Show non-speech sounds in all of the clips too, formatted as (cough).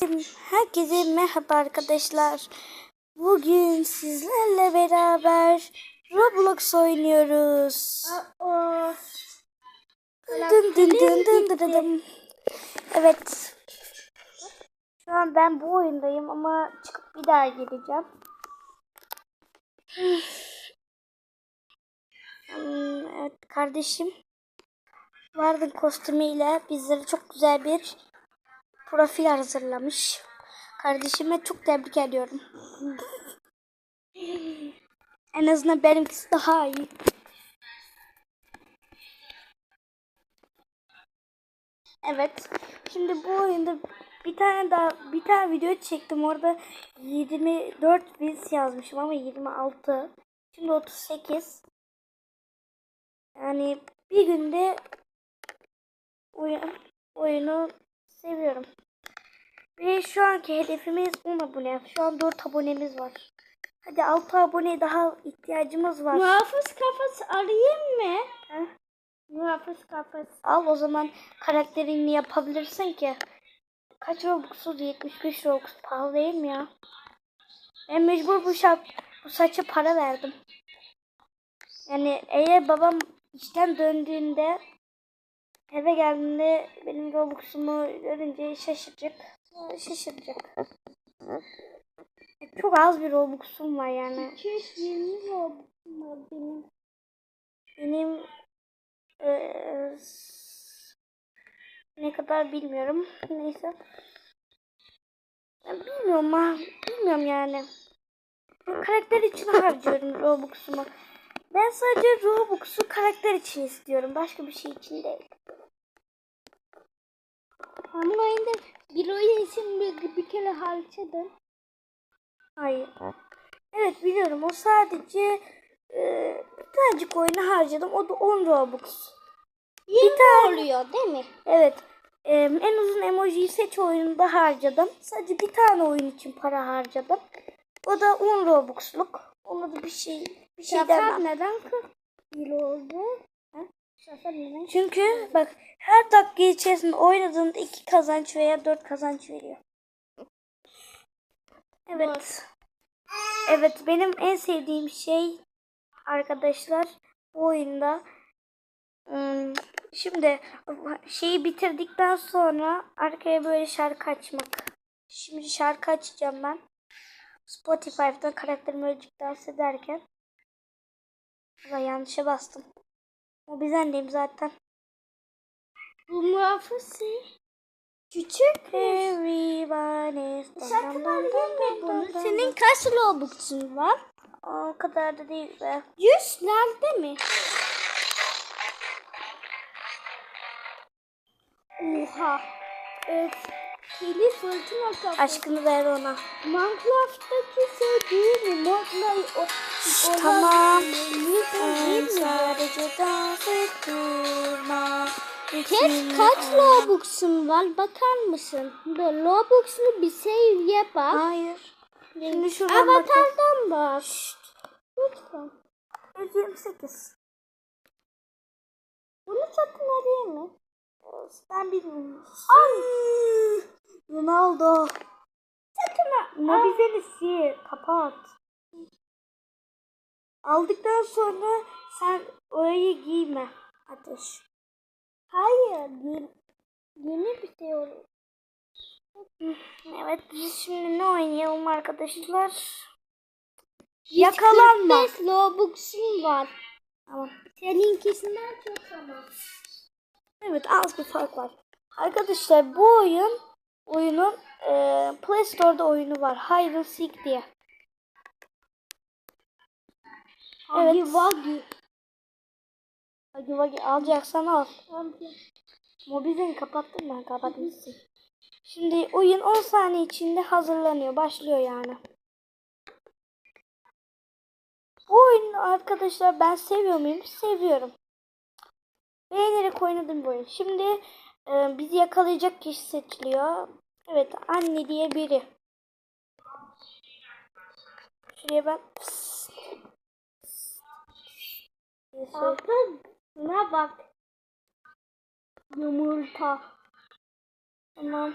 Herkese merhaba arkadaşlar. Bugün sizlerle beraber Roblox oynuyoruz. Evet. Şu an ben bu oyundayım ama çıkıp bir daha geleceğim. Hmm, Evet kardeşim. Vardın kostümüyle bizlere çok güzel bir profil hazırlamış. Kardeşime çok tebrik ediyorum. (laughs) en azından benimkisi daha iyi. Evet. Şimdi bu oyunda bir tane daha bir tane video çektim. Orada 24 biz yazmışım ama 26. Şimdi 38. Yani bir günde oyun, oyunu seviyorum. Ve şu anki hedefimiz 10 abone. Şu an 4 abonemiz var. Hadi 6 abone daha ihtiyacımız var. muhafız kafası arayayım mı? Heh. Muhafız kafası. Al o zaman karakterini yapabilirsin ki. Kaç Robux'uz? 75 Robux. Pahalı değil mi ya? Ben mecbur bu, şap, bu saça para verdim. Yani eğer babam işten döndüğünde eve geldiğinde benim Robux'umu görünce şaşıracak. Şaşıracak. Çok az bir Robux'um var yani. 220 oldu benim. Benim eee, ne kadar bilmiyorum. Neyse. Ben bilmiyorum ha. Bilmiyorum yani. Karakter için harcıyorum Robux'umu. Ben sadece Robux'u karakter için istiyorum. Başka bir şey için değil. Ama oyunda bir oyun için bir, bir kere harcadım. Hayır. Evet biliyorum. O sadece eee bir tanecik oyunu harcadım. O da 10 Robux. Bir tane oluyor değil mi? Evet. Ee, en uzun emojiyi seç oyununda harcadım. Sadece bir tane oyun için para harcadım. O da 10 Robux'luk. Ona da bir şey bir şey Şafak demem. neden 40 yıl oldu? Çünkü bak her dakika içerisinde oynadığında 2 kazanç veya 4 kazanç veriyor. Evet. Evet benim en sevdiğim şey arkadaşlar bu oyunda şimdi şeyi bitirdikten sonra arkaya böyle şarkı açmak. Şimdi şarkı açacağım ben. Spotify'da karakterimi dans ederken. Yanlışa bastım. O bizendeyim zaten. Bu muhafız Küçük? Everyone is bunu. Senin kaç Robux'un var? O kadar da değil be. 100 nerede mi? Oha. Öfkeli fırtına kafası. Aşkını ver ona. Minecraft'taki sevdiğim modla Tamam. Sadece dans et durma. Kes kaç Robux'un var bakar mısın? Böyle Robux'unu bir seviye bak. Hayır. Şimdi şuradan. Avatar'dan bak. Lütfen. 128. Bunu satın alayım mı? Ben bilmiyorum. Ay. Ronaldo. Satın al. Mobizeni sil. Kapat. Aldıktan sonra sen orayı giyme. Ateş. Hayır. Yeni, yeni bir şey olur. Evet biz şimdi ne oynayalım arkadaşlar? Yakalanma. 145 Robux'un var. Tamam. Seninkisinden çok ama. Evet az bir fark var. Arkadaşlar bu oyun oyunun e, Play Store'da oyunu var. Hide and Seek diye. Evet. Hagi Wagi. Hadi vagi alacaksan al. Mobilini kapattım ben kapatmışsın. Şimdi oyun 10 saniye içinde hazırlanıyor. Başlıyor yani. Bu oyunu arkadaşlar ben seviyor muyum? Seviyorum. Beğenerek oynadım bu oyunu. Şimdi e, bizi yakalayacak kişi seçiliyor. Evet anne diye biri. Şuraya ben Psst. Abla buna bak. Yumurta. Tamam.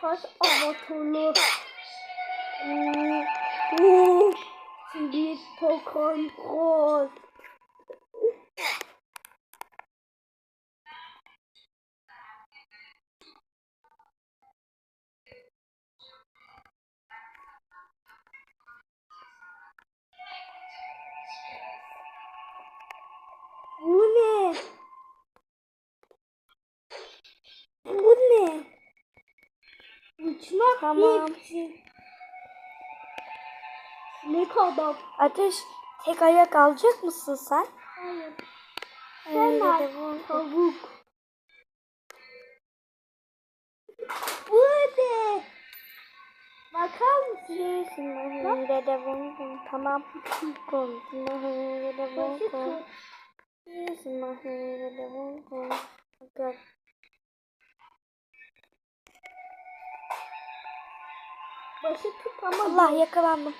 Kaç avatarlı. Hmm. Şimdi popcorn kod. Tamam. Ne kadar? Ateş tek ayak alacak mısın sen? Hayır. Sen al. Tavuk. Bu ne? Bakar mısın? Tamam. Başı tut. Başı tut ama Allah yakalandım.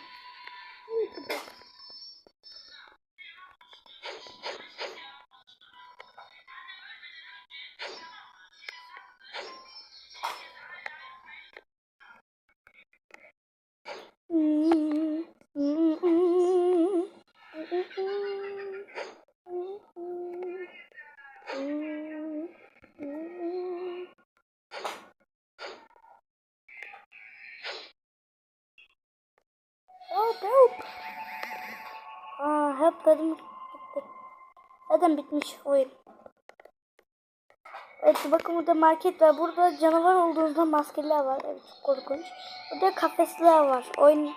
Burada market var. Burada canavar olduğunuzda maskeler var. Evet çok korkunç. Burada kafesler var. Oyun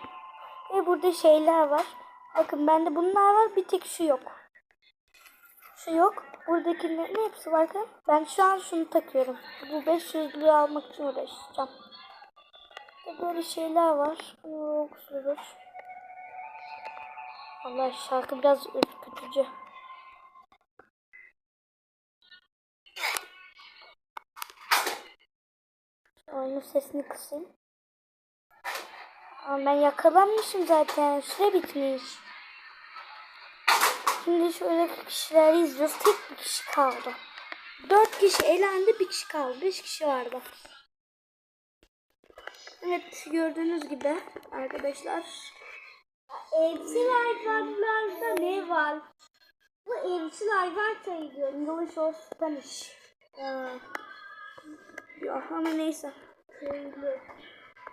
ve burada şeyler var. Bakın bende bunlar var. Bir tek şu yok. Şu yok. Buradakilerin hepsi var. Ben şu an şunu takıyorum. Bu 500'lüğü almak için uğraşacağım. Böyle şeyler var. Oo. Allah şarkı biraz ürkütücü. Oyunun sesini kısayım. Ama ben yakalanmışım zaten. Süre bitmiş. Şimdi şöyle kişileri izliyoruz. Tek bir kişi kaldı. Dört kişi elendi. Bir kişi kaldı. Beş kişi vardı. Evet gördüğünüz gibi arkadaşlar. Evcil hayvanlarda ne var? Bu evcil hayvan sayılıyor. English or Spanish. Ee, ya ama neyse.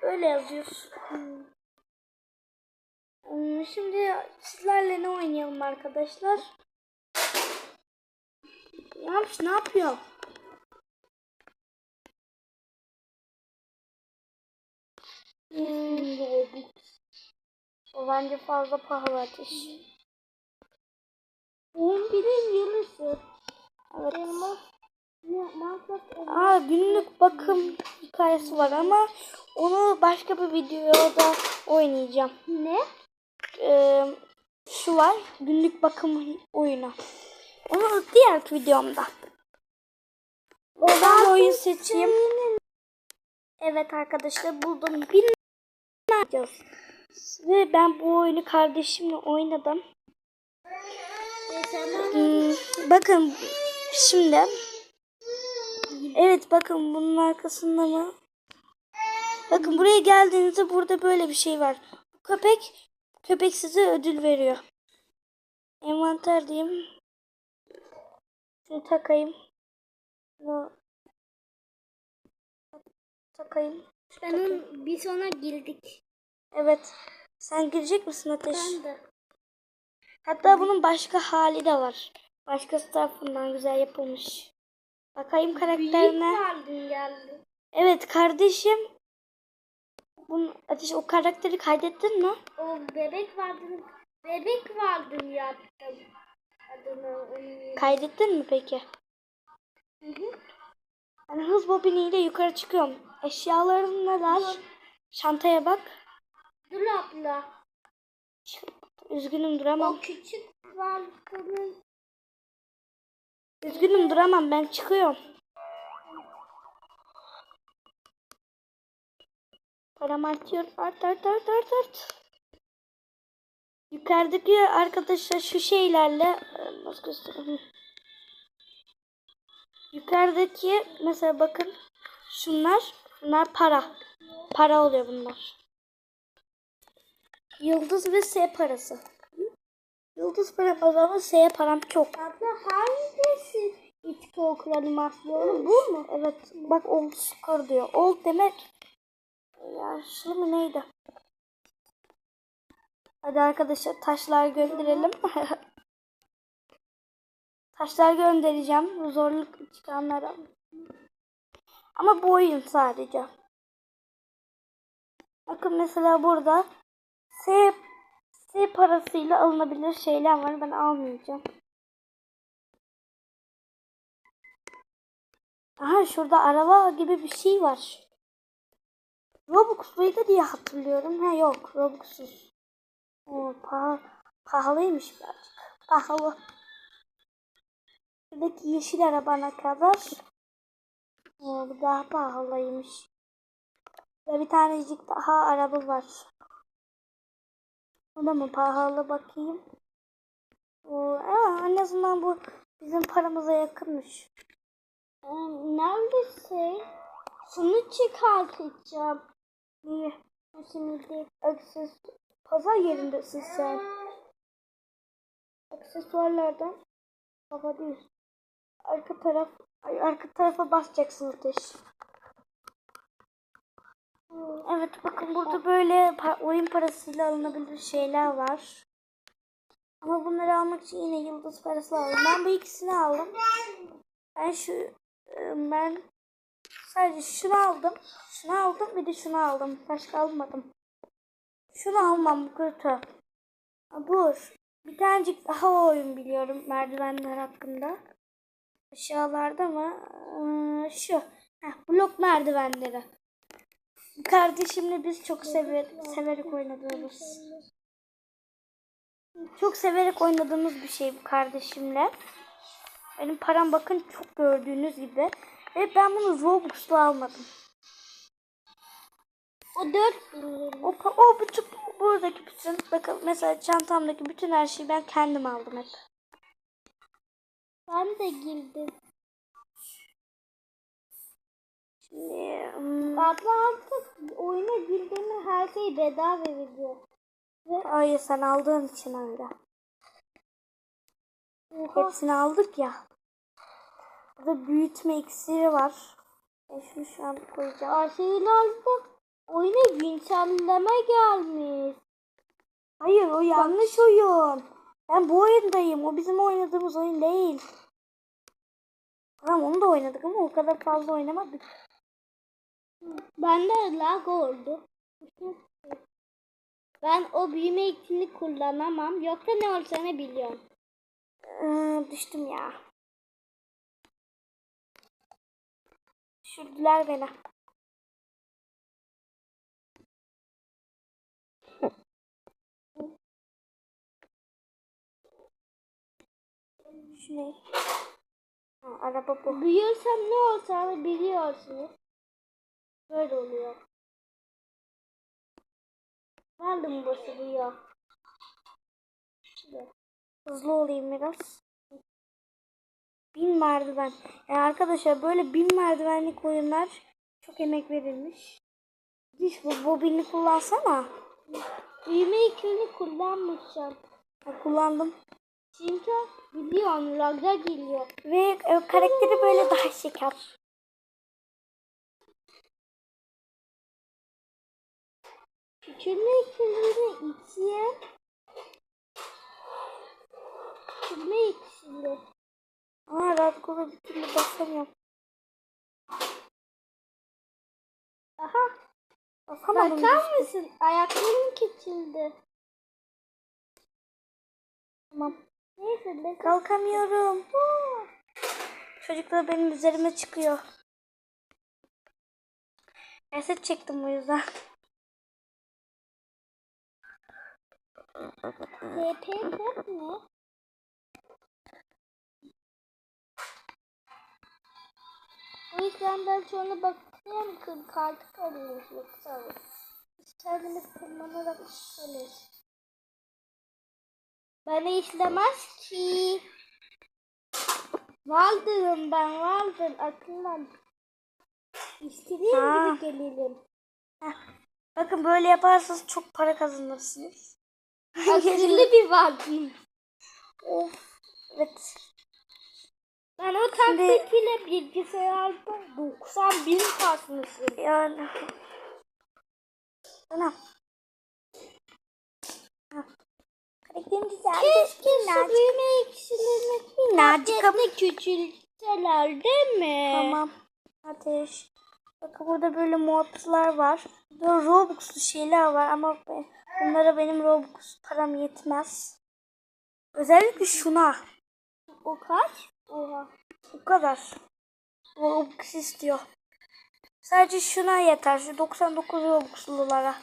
Öyle yazıyoruz. Hmm. Hmm, Şimdi sizlerle ne oynayalım arkadaşlar? Yapmış ne yapıyor? Hmm, o bence fazla pahalı ateş. 11'in yılısı. Evet. Elmas. Aa günlük bakım hikayesi var ama onu başka bir videoda oynayacağım. Ne? Ee, şu var günlük bakım oyunu. Onu diğer videomda. De oyun seçeyim. Evet arkadaşlar buldum. Yapacağız? Ve ben bu oyunu kardeşimle oynadım. Hmm, bakın şimdi. Evet bakın bunun arkasında mı? Bakın buraya geldiğinizde burada böyle bir şey var. Bu köpek köpek size ödül veriyor. Envanter diyeyim. Şunu takayım. Şunu takayım. Benim bir sona girdik. Evet. Sen girecek misin Ateş? Ben de. Hatta bunun başka hali de var. Başkası tarafından güzel yapılmış. Bakayım karakterine. geldi. Evet kardeşim. Bunun, Ateş o karakteri kaydettin mi? O bebek vardın. Bebek vardın yaptım. Adını onu. Kaydettin mi peki? Hı hı. Ben hız bobiniyle yukarı çıkıyorum. Eşyaların neler? Çantaya bak. Dur abla. Üzgünüm duramam. O küçük vardının Üzgünüm duramam ben çıkıyorum. Param artıyor. Art art art art art. Yukarıdaki arkadaşlar şu şeylerle e, nasıl göstereyim? Yukarıdaki mesela bakın şunlar Bunlar para. Para oluyor bunlar. Yıldız ve S parası. Yıldız param az ama S param çok. Abla hangisi içki okur animasyonu bu mu? Evet bak old score diyor. Old demek yaşlı mı neydi? Hadi arkadaşlar taşlar gönderelim. (laughs) taşlar göndereceğim. Zorluk çıkanlara. Ama bu oyun sadece. Bakın mesela burada S, S parasıyla alınabilir şeyler var. Ben almayacağım. Aha şurada araba gibi bir şey var. Robux'luydu diye hatırlıyorum. Ha yok Robux'suz. Oo, paha pahalıymış birazcık. Pahalı. Şuradaki yeşil arabana kadar. Oo, bu daha pahalıymış. Ve bir tanecik daha araba var. Da mı pahalı bakayım. Oo, aa, en azından bu bizim paramıza yakınmış. Ee, neredesin? Şunu çıkartacağım. Niye? Şimdi Akses pazar yerindesin sen. Aksesuarlardan hava değil. Arka taraf arka tarafa basacaksın ateş. Evet bakın burada böyle oyun parasıyla alınabilir şeyler var. Ama bunları almak için yine yıldız parası aldım. Ben bu ikisini aldım. Ben şu e, ben sadece şunu aldım. Şunu aldım bir de şunu aldım. Başka almadım. Şunu almam bu kötü. Dur. Bir tanecik daha oyun biliyorum merdivenler hakkında. Aşağılarda mı? Ee, şu. Heh, blok merdivenleri. Kardeşimle biz çok sever, severek oynadığımız. Çok severek oynadığımız bir şey bu kardeşimle. Benim param bakın çok gördüğünüz gibi. Ve ben bunu Robux'la almadım. o dört. O, o bütün buradaki bütün bakın mesela çantamdaki bütün her şeyi ben kendim aldım hep. Ben de girdim. Abla artık oyuna girdiğinde her şey bedava veriyor. hayır sen aldığın için öyle. Hepsini aldık ya. Burada büyütme iksiri var. Ben şunu şu an koyacağım. Aşağılarda oyuna güncelleme gelmiş. Hayır o yanlış oyun. Ben bu oyundayım. O bizim oynadığımız oyun değil. Tamam onu da oynadık ama o kadar fazla oynamadık. Bende lag oldu. Ben o büyüme ikini kullanamam. Yoksa ne olacağını biliyorum. Ee, düştüm ya. Düşürdüler beni. Şu ne? Ha, araba bu. Büyürsem ne olacağını biliyorsunuz. Böyle oluyor. Nerede basılıyor? Hızlı olayım biraz. Bin merdiven. Yani arkadaşlar böyle bin merdivenlik oyunlar çok emek verilmiş. Diş bu bobini kullansana. Büyüme ikini kullanmayacağım. Ha, kullandım. Çünkü biliyorum lag'a geliyor. Ve e, karakteri böyle daha şeker. Küçülme ikilini ikiye küçülme ikili. Ama Radgo'da bir türlü basamıyorum. Aha Basamadım. bakar mısın? Ayaklarım küçüldü. Tamam. Neyse ne Kalkamıyorum. Çocuklar benim üzerime çıkıyor. Reset çektim o yüzden. TP kod ne? O yüzden ben sonra bakıyorum ki kartı kalıyormuş yoksa o. İşlerini kullanarak işlenir. Bana işlemez ki. Valdırım ben vardır akıllan. İstediğin Ha. gibi gelelim. Bakın böyle yaparsanız çok para kazanırsınız. Akıllı bir vampir. of. Evet. Ben o taktikiyle bilgisayarda 90 bin kasmışım. Yani. Ha. Karakterim güzel. Keşke su büyüme iksirlerini Minnacık ama- tabletle küçültseler değil mi? Tamam. Ateş. Bakın burada böyle modlar var. Burada Robux'lu şeyler var ama be- bunlara benim Robux param yetmez. Özellikle şuna. O kaç? Oha. Bu kadar. Robux istiyor. Sadece şuna yeter. Şu 99 Robux'lulara.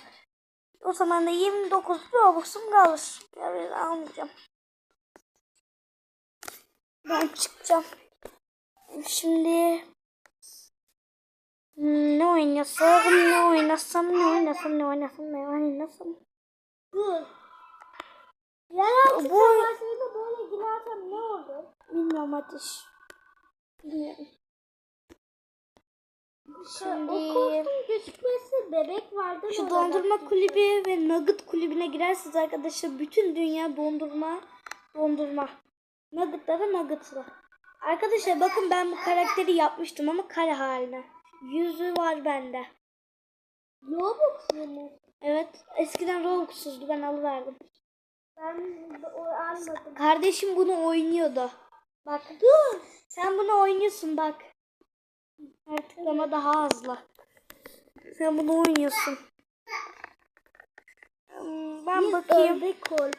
O zaman da 29 Robux'um kalır. Ya ben almayacağım. Ben çıkacağım. Şimdi ne oynasam, ne oynasam, ne oynasam, ne oynasam, ne oynasam. Dur. Yeraltı Bu- savaşlarında böyle girersem ne olur? Bilmiyorum ateş. Bilmiyorum. Şimdi O gözükmesi bebek vardı. şu dondurma kulübü ve nugget kulübüne girerseniz arkadaşlar bütün dünya dondurma, dondurma. Nugget'ta da nugget'la. Arkadaşlar bakın ben bu karakteri yapmıştım ama kare haline. Yüzü var bende. Robux mu? Evet eskiden Robux'suzdu ben alıverdim. Ben o anladım. Kardeşim bunu oynuyordu. Bak dur. Sen bunu oynuyorsun bak. Artık ama daha hızlı. Sen bunu oynuyorsun. Hmm, Ben bakayım. Ördek ol.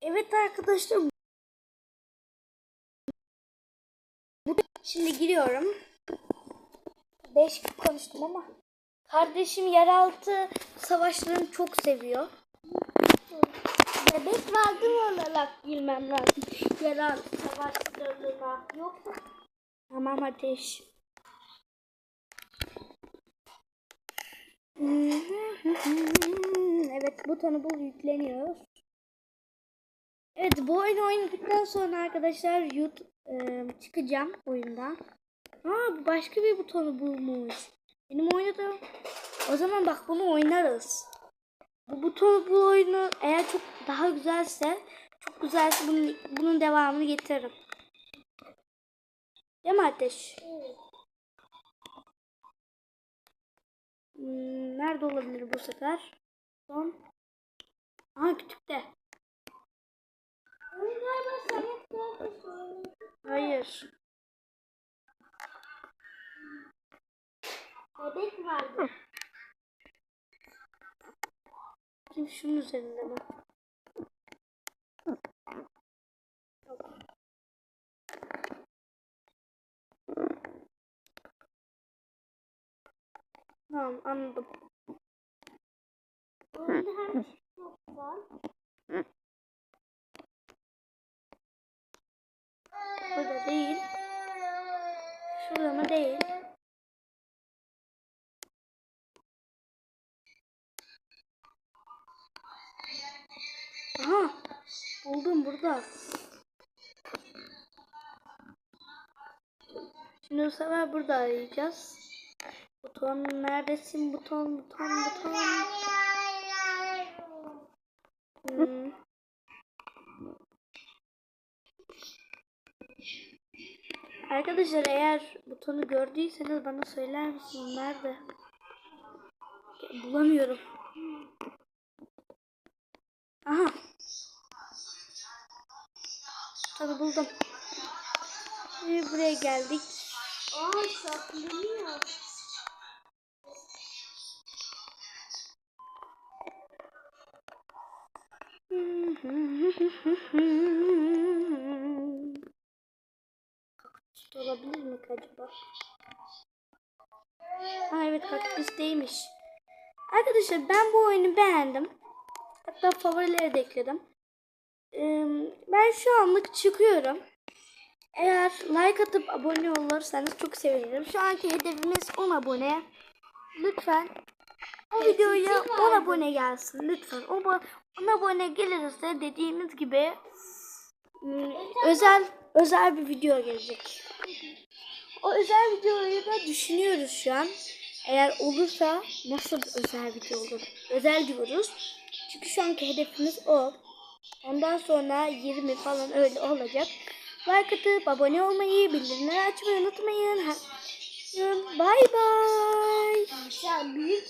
Evet arkadaşlar. Şimdi giriyorum. Değişik konuştum ama. Kardeşim yeraltı savaşlarını çok seviyor. Bebek vardı olarak bilmem lazım. Yeraltı savaşlarına. Yok mu? Tamam ateş. Evet butonu bul yükleniyor. Evet bu oyunu oynadıktan sonra arkadaşlar YouTube e, çıkacağım oyundan. Aa başka bir butonu bulmuş. Benim oynadığım. O zaman bak bunu oynarız. Bu buton bu oyunu eğer çok daha güzelse çok güzelse bunun, bunun devamını getiririm. Değil mi Ateş? Hmm, nerede olabilir bu sefer? Son. Aha kütükte. Hayır. Bebek vardı. Bakayım şunun üzerinde mi? Tamam anladım. Oyunda hem çok var. Burada değil. Şurada mı değil. Burada. Şimdi bu sefer burada arayacağız. Buton neredesin? Buton, buton, buton. Hmm. Arkadaşlar eğer butonu gördüyseniz bana söyler misiniz? Nerede? Bulamıyorum. Aha. Tabii buldum. Şimdi buraya geldik. Aa saklanıyor. Kaktüs olabilir mi acaba? Ha evet kaktüs değilmiş. Arkadaşlar ben bu oyunu beğendim. Hatta favorilere de ekledim. Ben şu anlık çıkıyorum. Eğer like atıp abone olursanız çok sevinirim. Şu anki hedefimiz 10 abone. Lütfen o videoya 10 abone gelsin. Lütfen. O bu- 10 abone gelirse dediğimiz gibi ım, özel özel bir video gelecek. O özel videoyu da düşünüyoruz şu an. Eğer olursa nasıl bir özel video olur? Özel diyoruz. Çünkü şu anki hedefimiz o. Ondan sonra 20 falan öyle olacak. Like atıp abone olmayı, bildirimleri açmayı unutmayın. Sen büyük